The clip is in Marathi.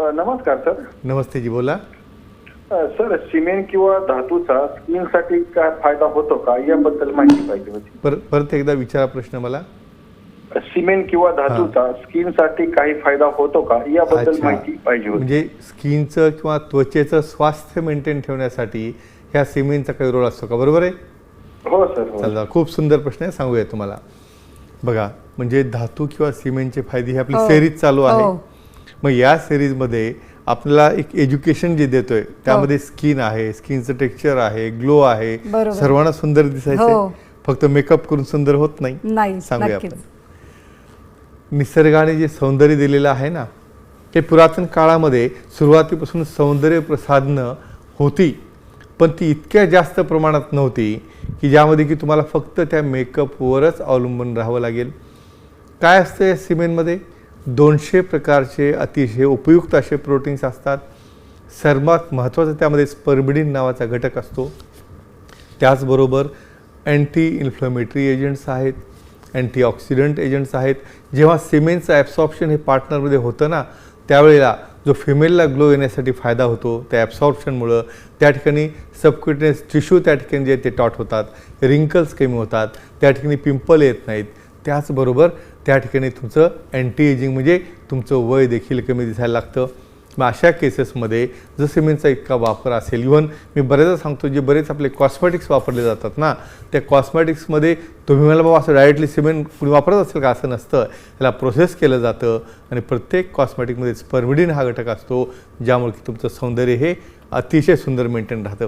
नमस्कार सर. नमस्ते जी बोला. सर सिमेंट किंवा धातूचा स्किनसाठी काय फायदा होतो का? याबद्दल माहिती पाहिजे होती. पर परत एकदा विचारा प्रश्न मला. सिमेंट किंवा धातूचा स्किनसाठी काही फायदा होतो का? याबद्दल. माहिती पाहिजे होती. म्हणजे स्किनचं किंवा त्वचेचं स्वास्थ्य मेंटेन ठेवण्यासाठी ह्या सिमेंटचा काही रोल असतो का? बरोबर आहे? हो सर हो. चला खूप सुंदर प्रश्न आहे सांगूया तुम्हाला. बघा म्हणजे धातू किंवा सिमेंटचे फायदे ही आपली हो. सिरीज चालू आहे. हो. मग या सिरीजमध्ये आपल्याला एक एज्युकेशन जे देतोय हो. त्यामध्ये स्किन आहे स्किनचं टेक्स्चर आहे ग्लो आहे. सर्वांना सुंदर दिसायचं हो. फक्त मेकअप करून सुंदर होत नाही सांगूया आपण निसर्गाने जे सौंदर्य दिलेलं आहे ना ते पुरातन काळामध्ये सुरुवातीपासून सौंदर्य प्रसाधनं होती पण ती इतक्या जास्त प्रमाणात नव्हती की ज्यामध्ये की तुम्हाला फक्त त्या मेकअपवरच अवलंबून राहावं लागेल काय असतं या सिमेंटमध्ये दोनशे प्रकारचे अतिशय उपयुक्त असे प्रोटीन्स असतात. सर्वात महत्त्वाचं त्यामध्ये स्पर्बिडिन नावाचा घटक असतो. त्याचबरोबर अँटी इन्फ्लमेटरी एजंट्स आहेत अँटीऑक्सिडंट एजंट्स आहेत. जेव्हा सिमेंटचं ॲब्सॉर्प्शन हे पार्टनरमध्ये होतं ना त्यावेळेला जो फिमेलला ग्लो येण्यासाठी फायदा होतो त्या ॲब्सॉर्प्शनमुळं त्या ठिकाणी सबक्युटनेस टिश्यू त्या ठिकाणी जे ते टॉट होतात. रिंकल्स कमी होतात. त्या ठिकाणी पिंपल येत नाहीत. त्याचबरोबर त्या ठिकाणी तुमचं अँटी एजिंग म्हणजे तुमचं वय देखील कमी दिसायला लागतं. मग अशा केसेसमध्ये जर सिमेंटचा इतका वापर असेल इव्हन मी बरेचदा सांगतो जे बरेच आपले कॉस्मॅटिक्स वापरले जातात ना त्या कॉस्मॅटिक्समध्ये तुम्ही मला बाबा असं डायरेक्टली सिमेंट कुणी वापरत असेल का? असं नसतं. त्याला प्रोसेस केलं जातं आणि प्रत्येक कॉस्मॅटिकमध्ये स्पर्मिडिन हा घटक असतो ज्यामुळे की तुमचं सौंदर्य हे अतिशय सुंदर मेंटेन राहतं.